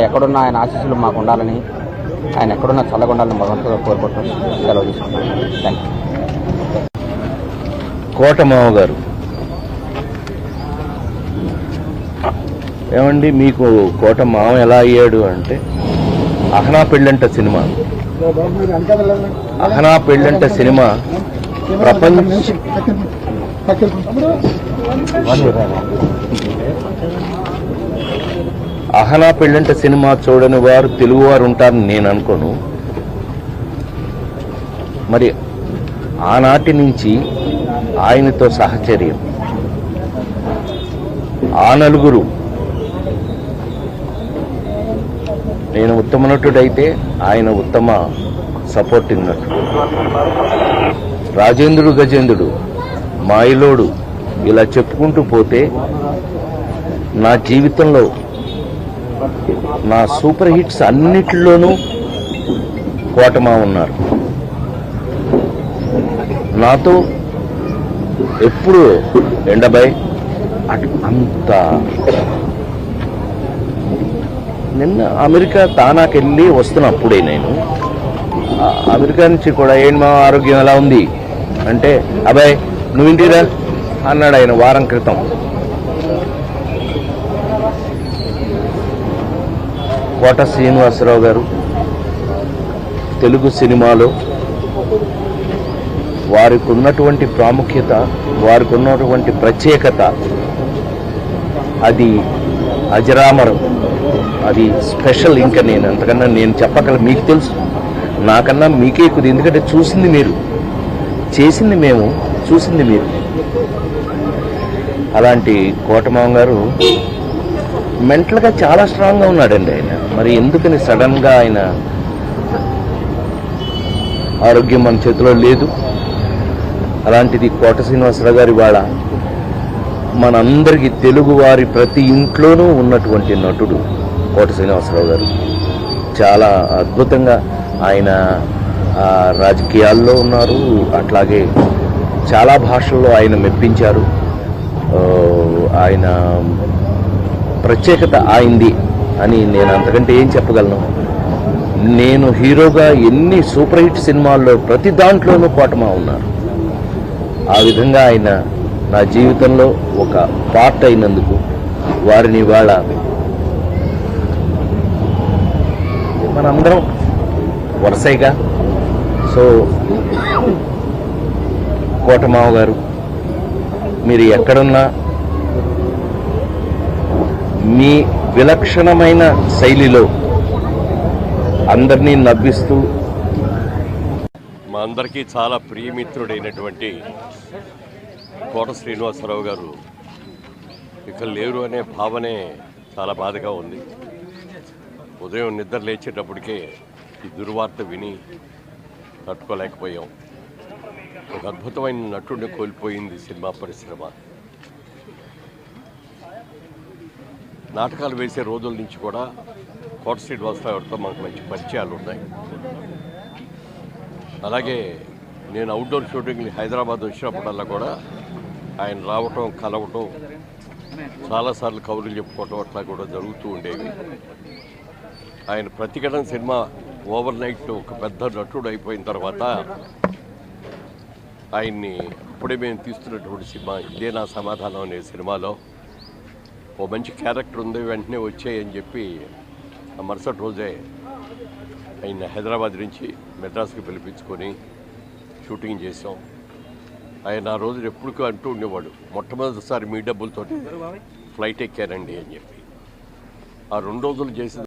ఎక్కడున్న ఆయన ఆశీస్సులు మాకు ఉండాలని ఆయన ఎక్కడున్న చల్లగా ఉండాలని భగవంతుడు కోరుకుంటూ సెలవు తీసుకుంటాం థ్యాంక్ యూ కోటమావ గారు ఏమండి మీకు కోట మావ ఎలా అయ్యాడు అంటే అహనా పెళ్ళంట సినిమా అహనా పెళ్ళంట సినిమా ప్రపంచ అహనా పెళ్ళంట సినిమా చూడని వారు తెలుగువారు ఉంటారని నేను అనుకోను. మరి ఆనాటి నుంచి ఆయనతో సహచర్యం. ఆ నలుగురు. నేను ఉత్తమ నటుడైతే ఆయన ఉత్తమ సపోర్టింగ్ నటుడు రాజేంద్రుడు గజేంద్రుడు మాయలోడు ఇలా చెప్పుకుంటూ పోతే నా జీవితంలో నా సూపర్ హిట్స్ అన్నిటిలోనూ కోటమా ఉన్నారు. నాతో ఎప్పుడు ఎండబై? అటు అంత. నిన్న అమెరికా తానాకెళ్ళి వస్తున్నప్పుడే నేను. అమెరికా నుంచి కూడా ఏంటి మా ఆరోగ్యం ఎలా ఉంది? అంటే అబ్బాయి నువ్వు ఇంటిరా అన్నాడు ఆయన వారం క్రితం. కోట శ్రీనివాసరావు గారు తెలుగు సినిమాలో వారికి ఉన్నటువంటి ప్రాముఖ్యత వారికి ఉన్నటువంటి ప్రత్యేకత అది అజరామరం. అది స్పెషల్ ఇంకా నేను అంతకన్నా నేను చెప్పగల మీకు తెలుసు. నాకన్నా మీకే ఎక్కువ ఎందుకంటే చూసింది మీరు. చేసింది మేము చూసింది మీరు. అలాంటి కోటమావం గారు మెంటల్గా చాలా స్ట్రాంగ్గా ఉన్నాడండి ఆయన. మరి ఎందుకని సడన్గా ఆయన ఆరోగ్యం మన చేతిలో లేదు? అలాంటిది కోట శ్రీనివాసరావు గారి వాళ్ళ మనందరికీ తెలుగు వారి ప్రతి ఇంట్లోనూ ఉన్నటువంటి నటుడు కోట శ్రీనివాసరావు గారు. చాలా అద్భుతంగా ఆయన రాజకీయాల్లో ఉన్నారు. అట్లాగే చాలా భాషల్లో ఆయన మెప్పించారు. ఆయన ప్రత్యేకత ఆయింది అని నేను అంతకంటే ఏం చెప్పగలను? నేను హీరోగా ఎన్ని సూపర్ హిట్ సినిమాల్లో ప్రతి దాంట్లోనూ కోటమా ఉన్నారు. ఆ విధంగా ఆయన నా జీవితంలో ఒక పార్ట్ అయినందుకు వారిని ఇవాళ మనందరం వరుసగా. సో కోటమావ గారు మీరు ఎక్కడున్నా మీ విలక్షణమైన శైలిలో అందరినీ నవ్విస్తూ మా అందరికీ చాలా ప్రియమిత్రుడైనటువంటి కోట శ్రీనివాసరావు గారు ఇక్కడ లేరు అనే భావనే చాలా బాధగా ఉంది. ఉదయం నిద్ర లేచేటప్పటికే ఈ దుర్వార్త విని తట్టుకోలేకపోయాం. ఒక అద్భుతమైన నటుడిని కోల్పోయింది సినిమా పరిశ్రమ. నాటకాలు వేసే రోజుల నుంచి కూడా కోట శ్రీనివాసరావుతో గారితో మాకు మంచి పరిచయాలు ఉన్నాయి. అలాగే నేను అవుట్డోర్ షూటింగ్ హైదరాబాద్ వచ్చినప్పుడల్లా కూడా ఆయన రావటం కలవటం చాలాసార్లు కబుర్లు చెప్పుకోవటం అట్లా కూడా జరుగుతూ ఉండేవి. ఆయన ప్రతిఘటన సినిమా ఓవర్ నైట్ ఒక పెద్ద నటుడు అయిపోయిన తర్వాత ఆయన్ని అప్పుడే మేము తీస్తున్నటువంటి సినిమా ఇదే నా సమాధానం అనే సినిమాలో. ఓ మంచి క్యారెక్టర్ ఉంది వెంటనే వచ్చాయని చెప్పి ఆ మరుసటి రోజే ఆయన హైదరాబాద్ నుంచి మెడ్రాస్కి పిలిపించుకొని షూటింగ్ చేసాం ఆయన ఆ రోజు ఎప్పటికీ అంటూ ఉండేవాడు మొట్టమొదటిసారి మీ డబ్బులతోటి ఫ్లైట్ ఎక్కారండి అని చెప్పి. ఆ రెండు రోజులు చేసిన